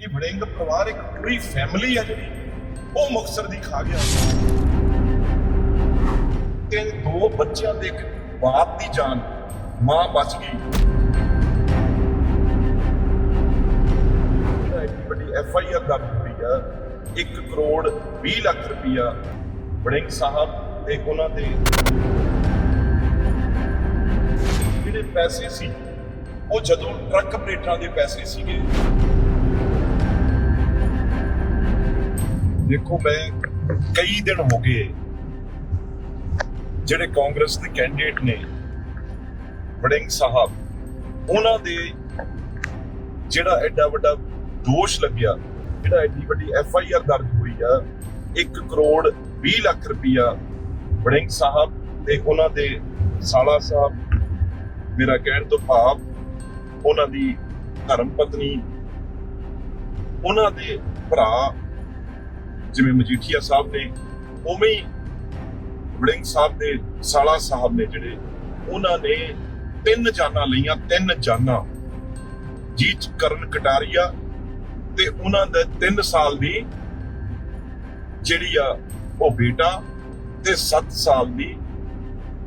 ਇਹ ਵੜਿੰਗ ਪਰਿਵਾਰ ਇੱਕ ਪੂਰੀ ਫੈਮਿਲੀ ਆ ਜਿਹੜੀ, ਉਹ ਮੁਕਤਸਰ ਦੀ ਖਾ ਗਿਆ। ਤੇ ਦੋ ਬੱਚਿਆਂ ਦੇ ਇੱਕ ਬਾਪ ਦੀ ਜਾਨ, ਮਾਂ ਬਚ ਗਈ। ਵੱਡੀ ਐਫ ਆਈ ਆਰ ਦਰਜ ਹੋਈ ਆ 1 ਕਰੋੜ 20 ਲੱਖ ਰੁਪਈਆ ਵੜਿੰਗ ਸਾਹਿਬ ਤੇ ਉਹਨਾਂ ਦੇ ਜਿਹੜੇ ਪੈਸੇ ਸੀ, ਉਹ ਜਦੋਂ ਟਰੱਕ ਆਪਰੇਟਰਾਂ ਦੇ ਪੈਸੇ ਸੀਗੇ ਦੇਖੋ, ਮੈਂ ਕਈ ਦਿਨ ਹੋ ਗਏ ਜਿਹੜੇ ਕਾਂਗਰਸ ਦੇ ਕੈਂਡੀਡੇਟ ਨੇ, ਵੜਿੰਗ ਸਾਹਿਬ, ਉਹਨਾਂ ਦੇ ਜਿਹੜਾ ਐਡਾ ਵੱਡਾ ਦੋਸ਼ ਲੱਗਿਆ, ਜਿਹੜਾ ਐਡੀ ਵੱਡੀ ਐਫ ਆਈ ਆਰ ਦਰਜ ਹੋਈ ਆ 1 ਕਰੋੜ 20 ਲੱਖ ਰੁਪਈਆ ਵੜਿੰਗ ਸਾਹਿਬ ਤੇ ਉਹਨਾਂ ਦੇ ਸਾਲਾ ਸਾਹਿਬ, ਮੇਰਾ ਕਹਿਣ ਤੋਂ ਭਾਵ ਉਹਨਾਂ ਦੀ ਧਰਮ ਪਤਨੀ, ਉਹਨਾਂ ਦੇ ਭਰਾ ਜਿਵੇਂ ਮਜੀਠੀਆ ਸਾਹਿਬ ਨੇ, ਉਵੇਂ ਹੀ ਵੜਿੰਗ ਸਾਹਿਬ ਦੇ ਸਾਲਾ ਸਾਹਿਬ ਨੇ ਜਿਹੜੇ, ਉਹਨਾਂ ਨੇ ਤਿੰਨ ਜਾਨਾਂ ਲਈਆਂ, ਤਿੰਨ ਜਾਨਾਂ। ਜੀਤ ਕਰਨ ਕਟਾਰੀਆ ਤੇ ਉਹਨਾਂ ਦੇ 3 ਸਾਲ ਦੀ ਜਿਹੜੀ ਆ ਉਹ ਬੇਟਾ ਤੇ 7 ਸਾਲ ਦੀ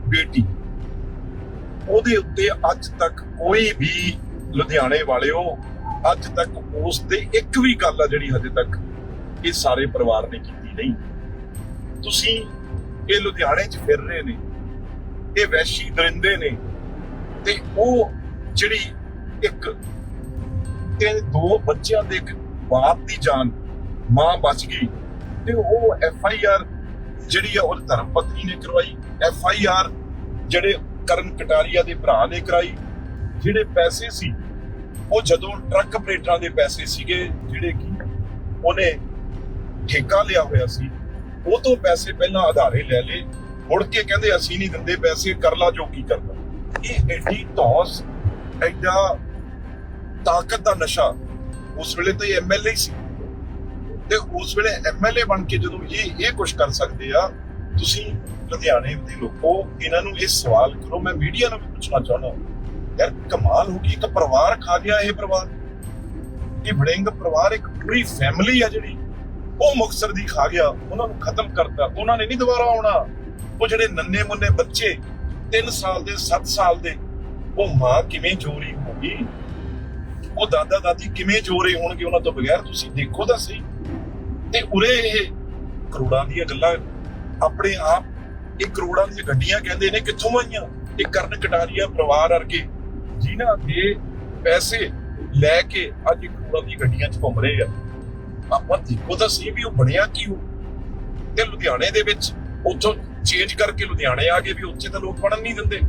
ਬੇਟੀ। ਉਹਦੇ ਉੱਤੇ ਅੱਜ ਤੱਕ ਕੋਈ ਵੀ ਲੁਧਿਆਣੇ ਵਾਲਿਓ, ਅੱਜ ਤੱਕ ਉਸ ਤੇ ਇੱਕ ਵੀ ਗੱਲ ਆ ਜਿਹੜੀ ਹਜੇ ਤੱਕ ਇਹ ਸਾਰੇ ਪਰਿਵਾਰ ਨੇ ਕੀਤੀ ਨਹੀਂ। ਤੁਸੀਂ ਇਹ ਲੁਧਿਆਣੇ 'ਚ ਫਿਰ ਰਹੇ ਨੇ, ਇਹ ਵੈਸ਼ੀ ਦਰਿੰਦੇ ਨੇ, ਤੇ ਉਹ ਜਿਹੜੀ ਇੱਕ ਤੇ ਦੋ ਬੱਚਿਆਂ ਦੇ ਇੱਕ ਬਾਪ ਦੀ ਜਾਨ ਮਾਂ ਬਚ ਗਈ, ਤੇ ਉਹ ਐਫ ਆਈ ਆਰ ਜਿਹੜੀ ਆ ਉਹ ਧਰਮ ਪਤਨੀ ਨੇ ਕਰਵਾਈ, ਐਫ ਆਈ ਆਰ ਜਿਹੜੇ ਕਰਨ ਕਟਾਰੀਆ ਦੇ ਭਰਾ ਨੇ ਕਰਾਈ, ਜਿਹੜੇ ਪੈਸੇ ਸੀ, ਉਹ ਜਦੋਂ ਟਰੱਕ ਆਪਰੇਟਰਾਂ ਦੇ ਪੈਸੇ ਸੀਗੇ, ਜਿਹੜੇ ਕਿ ਉਹਨੇ ਠੇਕਾ ਲਿਆ ਹੋਇਆ ਸੀ, ਉਹ ਤੋਂ ਪੈਸੇ ਪਹਿਲਾਂ ਆਧਾਰੇ ਲੈ ਲਏ, ਮੁੜ ਕੇ ਕਹਿੰਦੇ ਅਸੀਂ ਨਹੀਂ ਦਿੰਦੇ ਪੈਸੇ, ਕਰ ਲਾ ਜੋ ਕੀ ਕਰਨਾ। ਇਹ ਐਡੀ ਧੌਸ, ਐਡਾ ਤਾਕਤ ਦਾ ਨਸ਼ਾ, ਉਸ ਵੇਲੇ ਤਾਂ ਇਹ ਐਮਐਲਏ ਸੀ। ਤੇ ਉਸ ਵੇਲੇ ਐਮਐਲਏ ਬਣ ਕੇ ਜਦੋਂ ਇਹ ਇਹ ਕੁਝ ਕਰ ਸਕਦੇ ਆ, ਤੁਸੀਂ ਲੁਧਿਆਣੇ ਦੇ ਲੋਕੋ, ਇਹਨਾਂ ਨੂੰ ਇਹ ਸਵਾਲ ਕਰੋ, ਮੈਂ ਮੀਡੀਆ ਨੂੰ ਵੀ ਪੁੱਛਣਾ ਚਾਹੁੰਦਾ ਯਾਰ ਕਮਾਲ ਹੋ ਗਈ, ਇੱਕ ਪਰਿਵਾਰ ਖਾ ਗਿਆ ਇਹ ਪਰਿਵਾਰ। ਇਹ ਵੜਿੰਗ ਪਰਿਵਾਰ ਇੱਕ ਪੂਰੀ ਫੈਮਿਲੀ ਆ ਜਿਹੜੀ। ਉਹ ਮੁਕਤਸਰ ਦੀ ਖਾ ਗਿਆ, ਉਹਨਾਂ ਨੂੰ ਖਤਮ ਕਰਤਾ। ਉਹਨਾਂ ਨੇ ਨਹੀਂ ਦੁਬਾਰਾ ਆਉਣਾ। ਉਹ ਜਿਹੜੇ ਨੰਨੇ ਮੁੰਨੇ ਬੱਚੇ 3 ਸਾਲ ਦੇ 7 ਸਾਲ ਦੇ, ਉਹ ਮਾਂ ਕਿਵੇਂ ਜੋਰੀ ਹੋਗੀ ਉਹ ਦਾਦਾ ਦਾਦੀ ਕਿਵੇਂ ਜੋਰੇ ਹੋਣਗੇ ਉਹਨਾਂ ਤੋਂ ਬਗੈਰ? ਤੁਸੀਂ ਦੇਖੋ ਤਾਂ ਸਹੀ। ਤੇ ਉਰੇ ਇਹ ਕਰੋੜਾਂ ਦੀਆਂ ਗੱਲਾਂ ਆਪਣੇ ਆਪ, ਇਹ ਕਰੋੜਾਂ ਦੀਆਂ ਗੱਡੀਆਂ ਕਹਿੰਦੇ ਨੇ ਕਿੱਥੋਂ ਆਈਆਂ? ਇਹ ਕਰਨ ਕਟਾਰੀਆ ਪਰਿਵਾਰ ਵਰਗੇ। ਜਿਨ੍ਹਾਂ ਦੇ ਪੈਸੇ ਲੈ ਕੇ ਅੱਜ ਕਰੋੜਾਂ ਦੀਆਂ ਗੱਡੀਆਂ 'ਚ ਘੁੰਮ ਰਹੇ ਆ। ਆਪਾਂ ਦੇਖੋ ਤਾਂ ਸਹੀ ਵੀ ਉਹ ਬਣਿਆ ਕੀ ਉਹ ਤੇ ਲੁਧਿਆਣੇ ਦੇ ਵਿੱਚ ਉੱਥੋਂ ਚੇਂਜ ਕਰਕੇ ਲੁਧਿਆਣੇ ਆ ਗਏ ਵੀ ਉੱਥੇ ਤਾਂ ਲੋਕ ਪੜਨ ਨਹੀਂ ਦਿੰਦੇ।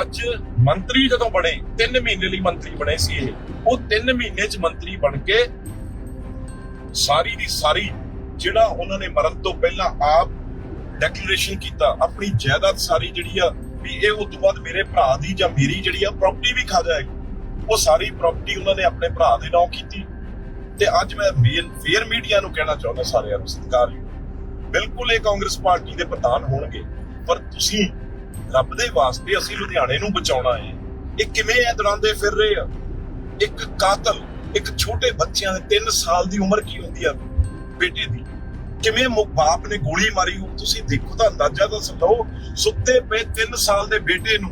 ਅੱਜ ਮੰਤਰੀ ਜਦੋਂ ਬਣੇ 3 ਮਹੀਨੇ ਲਈ ਮੰਤਰੀ ਬਣੇ ਸੀ ਇਹ। ਉਹ 3 ਮਹੀਨੇ 'ਚ ਮੰਤਰੀ ਬਣ ਕੇ ਸਾਰੀ ਦੀ ਸਾਰੀ ਜਿਹੜਾ ਉਹਨਾਂ ਨੇ ਮਰਨ ਤੋਂ ਪਹਿਲਾਂ ਆਪ ਡੈਕਲੇਰੇਸ਼ਨ ਕੀਤਾ, ਆਪਣੀ ਜਾਇਦਾਦ ਸਾਰੀ ਜਿਹੜੀ ਆ, ਵੀ ਇਹ ਉਸ ਤੋਂ ਬਾਅਦ ਮੇਰੇ ਭਰਾ ਦੀ ਜਾਂ ਮੇਰੀ ਜਿਹੜੀ ਆ ਪ੍ਰਾਪਰਟੀ ਵੀ ਖਾ ਜਾਏਗੀ। ਉਹ ਸਾਰੀ ਪ੍ਰਾਪਰਟੀ ਉਹਨਾਂ ਨੇ ਆਪਣੇ ਭਰਾ ਦੇ ਨਾਂ ਕੀਤੀ। ਤੇ ਅੱਜ ਮੈਂ ਮੇਨ ਫੇਅਰ ਮੀਡੀਆ ਨੂੰ ਕਹਿਣਾ ਚਾਹੁੰਦਾ ਸਾਰਿਆਂ ਨੂੰ ਸਤਿਕਾਰਯੋਗ ਬਿਲਕੁਲ ਇਹ ਕਾਂਗਰਸ ਪਾਰਟੀ ਦੇ ਪ੍ਰਧਾਨ ਹੋਣਗੇ, ਪਰ ਤੁਸੀਂ ਰੱਬ ਦੇ ਵਾਸਤੇ ਅਸੀਂ ਲੁਧਿਆਣੇ ਨੂੰ ਬਚਾਉਣਾ ਹੈ। ਇਹ ਕਿਵੇਂ ਐ ਦਰਾਂਦੇ ਫਿਰ ਰਹੇ ਆ? ਇੱਕ ਕਾਤਲ, ਇੱਕ ਛੋਟੇ ਬੱਚਿਆਂ ਦੇ 3 ਸਾਲ ਦੀ ਉਮਰ ਕੀ ਹੁੰਦੀ ਆ ਬੇਟੇ ਦੀ? ਕਿਵੇਂ ਬਾਪ ਨੇ ਗੋਲੀ ਮਾਰੀ ਉਹ ਤੁਸੀਂ ਦੇਖੋ ਤਾਂ ਅੰਦਾਜ਼ਾ ਤਾਂ ਲਓ ਸੁੱਤੇ ਪਏ 3 ਸਾਲ ਦੇ ਬੇਟੇ ਨੂੰ।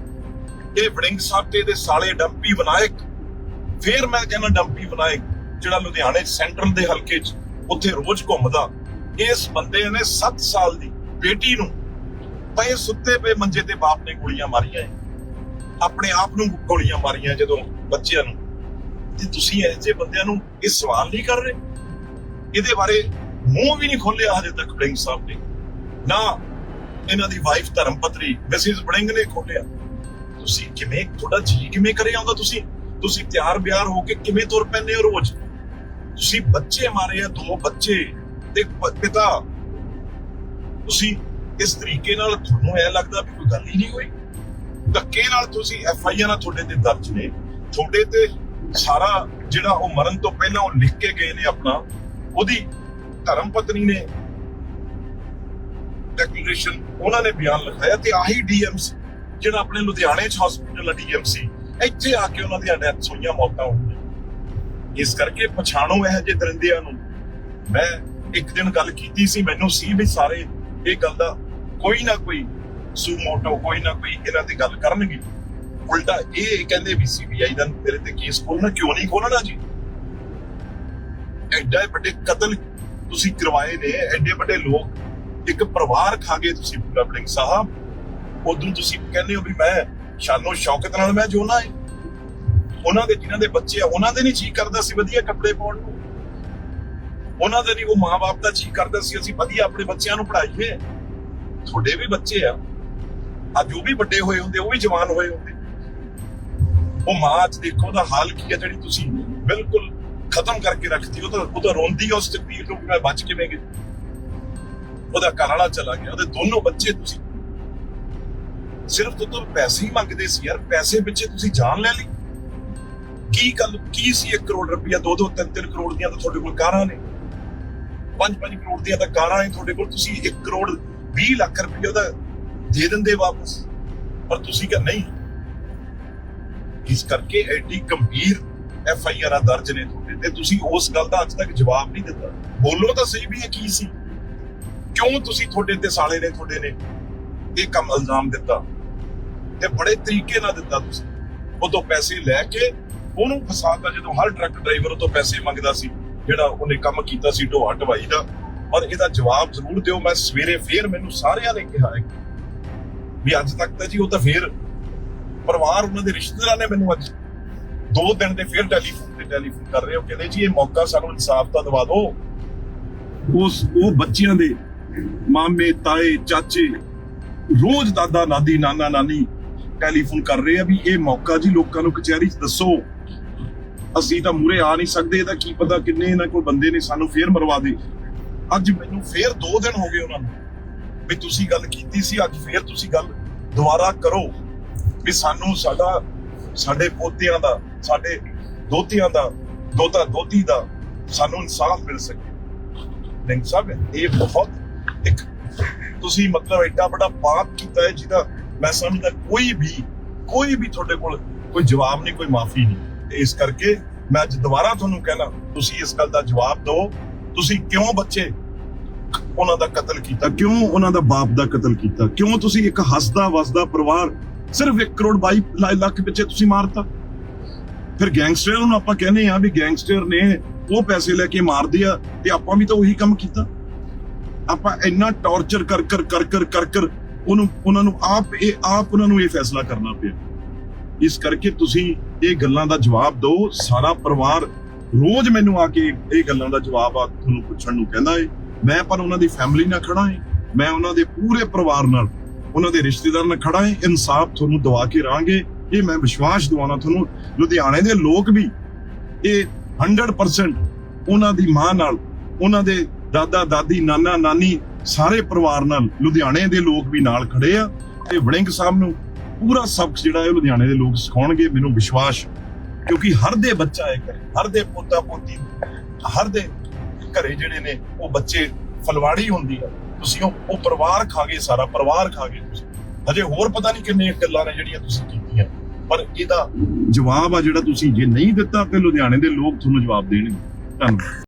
ਇਹ ਵੜਿੰਗ ਸਾਹਿਬ ਤੇ ਦੇ ਸਾਲੇ ਡੰਪੀ ਵਿਨਾਇਕ, ਫੇਰ ਮੈਂ ਕਹਿੰਦਾ ਡੰਪੀ ਵਿਨਾਇਕ। ਜਿਹੜਾ ਲੁਧਿਆਣੇ ਸੈਂਟਰਲ ਦੇ ਹਲਕੇ 'ਚ ਉੱਥੇ ਰੋਜ਼ ਘੁੰਮਦਾ, ਇਸ ਬੰਦੇ ਨੇ 7 ਸਾਲ ਦੀ ਬੇਟੀ ਨੂੰ ਪਏ ਸੁੱਤੇ ਪਏ ਮੰਜੇ ਤੇ ਬਾਪ ਨੇ ਗੋਲੀਆਂ ਮਾਰੀਆਂ ਆਪਣੇ ਆਪ ਨੂੰ ਗੋਲੀਆਂ ਮਾਰੀਆਂ ਜਦੋਂ ਬੱਚਿਆਂ ਨੂੰ। ਤੇ ਤੁਸੀਂ ਇਹੋ ਬੰਦਿਆਂ ਨੂੰ ਇਹ ਸਵਾਲ ਨਹੀਂ ਕਰ ਰਹੇ? ਇਹਦੇ ਬਾਰੇ ਮੂੰਹ ਵੀ ਨਹੀਂ ਖੋਲਿਆ ਹਜੇ ਤੱਕ ਬੜਿੰਗ ਸਾਹਿਬ ਨੇ। ਨਾ ਇਹਨਾਂ ਦੀ ਵਾਈਫ ਧਰਮ ਪਤਨੀ ਮਿਸਿਸ ਬੜਿੰਗ ਨੇ ਖੋਲਿਆ ਤੁਸੀਂ ਕਿਵੇਂ, ਤੁਹਾਡਾ ਜੀ ਕਿਵੇਂ ਕਰੇ ਆਉਂਦਾ ਤੁਸੀਂ? ਤੁਸੀਂ ਤਿਆਰ ਬਿਆਰ ਹੋ ਕੇ ਕਿਵੇਂ ਤੁਰ ਪੈਂਦੇ ਹੋ ਰੋਜ਼? ਤੁਸੀਂ ਬੱਚੇ ਮਾਰੇ ਆ, ਦੋ ਬੱਚੇ ਤੇ ਪਿਤਾ। ਤੁਸੀਂ ਇਸ ਤਰੀਕੇ ਨਾਲ ਤੁਹਾਨੂੰ ਐ ਲੱਗਦਾ ਵੀ ਕੋਈ ਗੱਲ ਹੀ ਨਹੀਂ ਹੋਈ। ਧੱਕੇ ਨਾਲ ਤੁਸੀਂ ਐਫ ਆਈ ਆਰ ਤੁਹਾਡੇ ਤੇ ਦਰਜ ਨੇ। ਤੁਹਾਡੇ ਤੇ ਸਾਰਾ ਜਿਹੜਾ ਉਹ ਮਰਨ ਤੋਂ ਪਹਿਲਾਂ ਉਹ ਲਿਖ ਕੇ ਗਏ ਨੇ ਆਪਣਾ। ਉਹਦੀ ਧਰਮ ਪਤਨੀ ਨੇ ਡੈਕਲੇਰੇਸ਼ਨ ਉਹਨਾਂ ਨੇ ਬਿਆਨ ਲਿਖਾਇਆ ਤੇ ਆਹੀ ਡੀਐਮਸੀ ਜਿਹੜਾ ਆਪਣੇ ਲੁਧਿਆਣੇ ਚ ਹਸਪੀਟਲ ਆ ਡੀਐਮਸੀ ਇੱਥੇ ਆ ਕੇ ਉਹਨਾਂ ਦੀਆਂ ਡੈਥ ਹੋਈਆਂ, ਮੌਤਾਂ ਹੋਈਆਂ। ਇਸ ਕਰਕੇ ਪਛਾਣੋ ਇਹ ਜਿਹੇ ਦਰਿੰਦਿਆਂ ਨੂੰ। ਮੈਂ ਇੱਕ ਦਿਨ ਗੱਲ ਕੀਤੀ ਸੀ, ਮੈਨੂੰ ਸੀ ਵੀ ਸਾਰੇ ਇਹ ਗੱਲ ਦਾ ਕੋਈ ਨਾ ਕੋਈ ਸੂਮੋਟੋ, ਕੋਈ ਨਾ ਕੋਈ ਇਹਨਾਂ ਦੀ ਗੱਲ ਕਰਨਗੇ। ਉਲਟਾ ਇਹ ਕਹਿੰਦੇ ਵੀ ਸੀਬੀਆਈ ਦਾ ਤੇਰੇ ਤੇ ਕੇਸ ਖੋਲਣਾ ਕਿਉਂ ਨਹੀਂ ਖੋਲਣਾ ਜੀ? ਐਡੇ ਵੱਡੇ ਕਤਲ ਤੁਸੀਂ ਕਰਵਾਏ ਨੇ, ਐਡੇ ਵੱਡੇ ਲੋਕ, ਇੱਕ ਪਰਿਵਾਰ ਖਾ ਗਏ ਤੁਸੀਂ ਪੂਰਾ ਬਲਿੰਗ ਸਾਹਿਬ। ਉਦੋਂ ਤੁਸੀਂ ਕਹਿੰਦੇ ਹੋ ਵੀ ਮੈਂ ਸ਼ਾਨੋ ਸ਼ੌਕਤ ਨਾਲ ਮੈਂ ਜੋਨਾ ਹੈ ਉਹਨਾਂ ਦੇ ਜਿਨ੍ਹਾਂ ਦੇ ਬੱਚੇ ਆ, ਉਹਨਾਂ ਦੇ ਨਹੀਂ ਜੀ ਕਰਦਾ ਸੀ ਵਧੀਆ ਕੱਪੜੇ ਪਾਉਣ ਨੂੰ। ਉਹਨਾਂ ਦੇ ਨਹੀਂ, ਉਹ ਮਾਪੇ ਦਾ ਜੀ ਕਰਦਾ ਸੀ, ਅਸੀਂ ਵਧੀਆ ਆਪਣੇ ਬੱਚਿਆਂ ਨੂੰ ਪੜ੍ਹਾਈਏ। ਤੁਹਾਡੇ ਵੀ ਬੱਚੇ ਆ। ਆ ਜੋ ਵੀ ਵੱਡੇ ਹੋਏ ਹੁੰਦੇ, ਉਹ ਵੀ ਜਵਾਨ ਹੋਏ ਹੁੰਦੇ। ਉਹ ਮਾਂ ਅੱਜ ਦੇਖੋ, ਉਹਦਾ ਹਾਲ ਕੀ ਹੈ ਜਿਹੜੀ ਤੁਸੀਂ ਬਿਲਕੁਲ ਖਤਮ ਕਰਕੇ ਰੱਖਤੀ, ਉਹ ਤਾਂ ਉਹ ਤਾਂ ਰੋਂਦੀ ਆ ਉਸ ਤਕਦੀਰ ਨੂੰ, ਮੈਂ ਬਚ ਕਿਵੇਂ ਗਈ ਉਹਦਾ ਘਰ ਵਾਲਾ ਚਲਾ ਗਿਆ, ਉਹਦੇ ਦੋਨੋਂ ਬੱਚੇ ਤੁਸੀਂ ਸਿਰਫ ਤੋਂ ਤੋਂ ਪੈਸੇ ਹੀ ਮੰਗਦੇ ਸੀ ਯਾਰ, ਪੈਸੇ ਪਿੱਛੇ ਤੁਸੀਂ ਜਾਨ ਲੈ ਲਈ। ਕੀ ਗੱਲ, ਕੀ ਸੀ 1 ਕਰੋੜ ਰੁਪਇਆ 2-2 3-3 ਕਰੋੜ ਦੀਆਂ ਤਾਂ ਤੁਹਾਡੇ ਕੋਲ ਕਾਰਾਂ ਨੇ। 5-5 ਕਰੋੜ ਦੀਆਂ ਤਾਂ ਕਾਰਾਂ ਨੇ ਤੁਹਾਡੇ ਕੋਲ। ਤੁਸੀਂ 1 ਕਰੋੜ 20 ਲੱਖ ਰੁਪਇਆ ਉਹਦਾ ਦੇ ਦਿੰਦੇ ਵਾਪਸ। ਪਰ ਤੁਸੀਂ ਕਿਹਾ ਨਹੀਂ। ਇਸ ਕਰਕੇ ਐਡੀ ਗੰਭੀਰ ਐਫ ਆਈ ਆਰ ਦਰਜ ਨੇ ਤੁਹਾਡੇ ਤੇ। ਤੁਸੀਂ ਉਸ ਗੱਲ ਦਾ ਅੱਜ ਤੱਕ ਜਵਾਬ ਨਹੀਂ ਦਿੱਤਾ। ਬੋਲੋ ਤਾਂ ਸਹੀ ਵੀ ਇਹ ਕੀ ਸੀ? ਕਿਉਂ ਤੁਸੀਂ ਤੁਹਾਡੇ ਤੇ ਸਾਲੇ ਨੇ, ਤੁਹਾਡੇ ਨੇ ਇਹ ਕੰਮ ਇਲਜ਼ਾਮ ਦਿੱਤਾ? ਤੇ ਬੜੇ ਤਰੀਕੇ ਨਾਲ ਦਿੱਤਾ ਤੁਸੀਂ। ਉਹ ਤੋਂ ਪੈਸੇ ਲੈ ਕੇ ਉਹਨੂੰ ਫਸਾਤਾ ਜਦੋਂ ਹਰ ਟਰੱਕ ਡਰਾਈਵਰ ਉਹ ਤੋਂ ਪੈਸੇ ਮੰਗਦਾ ਸੀ, ਜਿਹੜਾ ਉਹਨੇ ਕੰਮ ਕੀਤਾ ਸੀ ਢੋਆ ਢਵਾਈ ਦਾ। ਔਰ ਇਹਦਾ ਜਵਾਬ ਜ਼ਰੂਰ ਦਿਓ, ਮੈਂ ਸਵੇਰੇ ਫੇਰ ਮੈਨੂੰ ਸਾਰਿਆਂ ਨੇ ਕਿਹਾ ਹੈ ਵੀ ਅੱਜ ਤੱਕ ਤਾਂ ਜੀ ਉਹ ਤਾਂ ਫੇਰ ਪਰਿਵਾਰ ਉਹਨਾਂ ਦੇ ਰਿਸ਼ਤੇਦਾਰਾਂ ਨੇ ਮੈਨੂੰ ਅੱਜ ਦੋ ਦਿਨ ਦੇ ਫੇਰ ਟੈਲੀਫੋਨ ਤੇ ਟੈਲੀਫੋਨ ਕਰ ਰਹੇ ਹੋ, ਕਹਿੰਦੇ ਜੀ ਇਹ ਮੌਕਾ ਸਾਨੂੰ ਇਨਸਾਫ ਤਾਂ ਦਵਾ ਦਿਓ। ਉਸ ਉਹ ਬੱਚਿਆਂ ਦੇ ਮਾਮੇ, ਤਾਏ, ਚਾਚੇ, ਰੋਜ਼ ਦਾਦਾ, ਨਾਦੀ, ਨਾਨਾ, ਨਾਨੀ ਟੈਲੀਫੋਨ ਕਰ ਰਹੇ ਆ ਵੀ ਇਹ ਮੌਕਾ ਜੀ ਲੋਕਾਂ ਨੂੰ ਕਚਹਿਰੀ 'ਚ ਦੱਸੋ। ਅਸੀਂ ਤਾਂ ਮੂਰੇ ਆ ਨਹੀਂ ਸਕਦੇ ਇਹਦਾ ਕੀ ਪਤਾ ਕਿੰਨੇ ਇਹਨਾਂ ਕੋਲ ਬੰਦੇ ਨੇ ਸਾਨੂੰ ਫੇਰ ਮਰਵਾ ਦੇ। ਅੱਜ ਮੈਨੂੰ ਫੇਰ 2 ਦਿਨ ਹੋ ਗਏ ਉਹਨਾਂ ਨੂੰ ਵੀ ਤੁਸੀਂ ਗੱਲ ਕੀਤੀ ਸੀ, ਅੱਜ ਫੇਰ ਤੁਸੀਂ ਗੱਲ ਦੁਬਾਰਾ ਕਰੋ ਵੀ ਸਾਨੂੰ ਸਾਡਾ, ਸਾਡੇ ਪੋਤਿਆਂ ਦਾ, ਸਾਡੇ ਦੋਤਿਆਂ ਦਾ, ਦੋਤਾ ਦੋਤੀ ਦਾ ਸਾਨੂੰ ਇਨਸਾਫ ਮਿਲ ਸਕੇ। ਨਹੀਂ ਸਾਹਿਬ, ਇਹ ਬਹੁਤ ਇੱਕ ਤੁਸੀਂ ਮਤਲਬ ਐਡਾ ਵੱਡਾ ਪਾਪ ਕੀਤਾ ਹੈ ਜਿਹਦਾ ਮੈਂ ਸਮਝਦਾ ਕੋਈ ਵੀ ਕੋਈ ਵੀ ਤੁਹਾਡੇ ਕੋਲ ਕੋਈ ਜਵਾਬ ਨਹੀਂ, ਕੋਈ ਮਾਫੀ ਨਹੀਂ। ਤੇ ਇਸ ਕਰਕੇ ਮੈਂ ਅੱਜ ਦੁਬਾਰਾ ਤੁਹਾਨੂੰ ਕਹਿਣਾ, ਤੁਸੀਂ ਇਸ ਗੱਲ ਦਾ ਜਵਾਬ ਦਿਓ, ਤੁਸੀਂ ਕਿਉਂ ਬੱਚੇ ਉਹਨਾਂ ਦਾ ਕਤਲ ਕੀਤਾ? ਕਿਉਂ ਉਹਨਾਂ ਦਾ ਬਾਪ ਦਾ ਕਤਲ ਕੀਤਾ? ਕਿਉਂ ਤੁਸੀਂ ਇੱਕ ਹੱਸਦਾ ਵਸਦਾ ਪਰਿਵਾਰ ਸਿਰਫ 1 ਕਰੋੜ 22 ਲੱਖ ਪਿੱਛੇ ਤੁਸੀਂ ਮਾਰਤਾ? ਫਿਰ ਗੈਂਗਸਟਰ ਨੂੰ ਆਪਾਂ ਕਹਿੰਦੇ ਆ ਵੀ ਗੈਂਗਸਟਰ ਨੇ ਉਹ ਪੈਸੇ ਲੈ ਕੇ ਮਾਰਦੇ ਆ ਤੇ ਆਪਾਂ ਵੀ ਤਾਂ ਉਹੀ ਕੰਮ ਕੀਤਾ। ਆਪਾਂ ਇੰਨਾ ਟੌਰਚਰ ਕਰ ਕਰ ਕਰ ਕਰ ਕਰ ਕਰ ਉਹਨੂੰ, ਉਹਨਾਂ ਨੂੰ ਆਪ ਇਹ, ਆਪ ਉਹਨਾਂ ਨੂੰ ਇਹ ਫੈਸਲਾ ਕਰਨਾ ਪਿਆ। ਇਸ ਕਰਕੇ ਤੁਸੀਂ ਇਹ ਗੱਲਾਂ ਦਾ ਜਵਾਬ ਦਿਓ। ਸਾਰਾ ਪਰਿਵਾਰ ਰੋਜ਼ ਮੈਨੂੰ ਆ ਕੇ ਇਹ ਗੱਲਾਂ ਦਾ ਜਵਾਬ ਆ ਤੁਹਾਨੂੰ ਪੁੱਛਣ ਨੂੰ ਕਹਿੰਦਾ ਏ। ਮੈਂ ਪਰ ਉਹਨਾਂ ਦੀ ਫੈਮਿਲੀ ਨਾਲ ਖੜਾ ਏ। ਮੈਂ ਉਹਨਾਂ ਦੇ ਪੂਰੇ ਪਰਿਵਾਰ ਨਾਲ, ਉਹਨਾਂ ਦੇ ਰਿਸ਼ਤੇਦਾਰ ਨਾਲ ਖੜਾ ਏ। ਇਨਸਾਫ ਤੁਹਾਨੂੰ ਦਵਾ ਕੇ ਰਾਂਗੇ। ਇਹ ਮੈਂ ਵਿਸ਼ਵਾਸ ਦਿਵਾਉਣਾ ਤੁਹਾਨੂੰ। ਲੁਧਿਆਣੇ ਦੇ ਲੋਕ ਵੀ ਇਹ 100% ਉਹਨਾਂ ਦੀ ਮਾਂ ਨਾਲ, ਉਹਨਾਂ ਦੇ ਦਾਦਾ, ਦਾਦੀ, ਨਾਨਾ, ਨਾਨੀ ਸਾਰੇ ਪਰਿਵਾਰ ਨਾਲ ਲੁਧਿਆਣੇ ਦੇ ਲੋਕ ਵੀ ਨਾਲ ਖੜੇ ਆ। ਤੇ ਵੜਿੰਗ ਸਾਹਿਬ ਨੂੰ ਪੂਰਾ ਸਬਕ ਜਿਹੜਾ ਹੈ ਲੁਧਿਆਣੇ ਦੇ ਲੋਕ ਸਿਖਾਉਣਗੇ, ਮੈਨੂੰ ਵਿਸ਼ਵਾਸ ਕਿਉਂਕਿ ਹਰ ਦੇ ਬੱਚਾ ਹੈ ਘਰੇ ਹਰ ਦੇ ਪੋਤਾ ਪੋਤੀ, ਹਰ ਦੇ ਘਰੇ ਜਿਹੜੇ ਨੇ, ਉਹ ਬੱਚੇ ਫਲਵਾੜੀ ਹੁੰਦੀ ਆ ਤੁਸੀਂ ਉਹ ਉਹ ਪਰਿਵਾਰ ਖਾ ਗਏ ਸਾਰਾ, ਪਰਿਵਾਰ ਖਾ ਗਏ ਤੁਸੀਂ। ਹਜੇ ਹੋਰ ਪਤਾ ਨਹੀਂ ਕਿੰਨੀਆਂ ਗੱਲਾਂ ਨੇ ਜਿਹੜੀਆਂ ਤੁਸੀਂ ਕੀਤੀਆਂ। ਪਰ ਇਹਦਾ ਜਵਾਬ ਆ ਜਿਹੜਾ ਤੁਸੀਂ ਜੇ ਨਹੀਂ ਦਿੱਤਾ, ਤੇ ਲੁਧਿਆਣੇ ਦੇ ਲੋਕ ਤੁਹਾਨੂੰ ਜਵਾਬ ਦੇਣਗੇ। ਧੰਨਵਾਦ।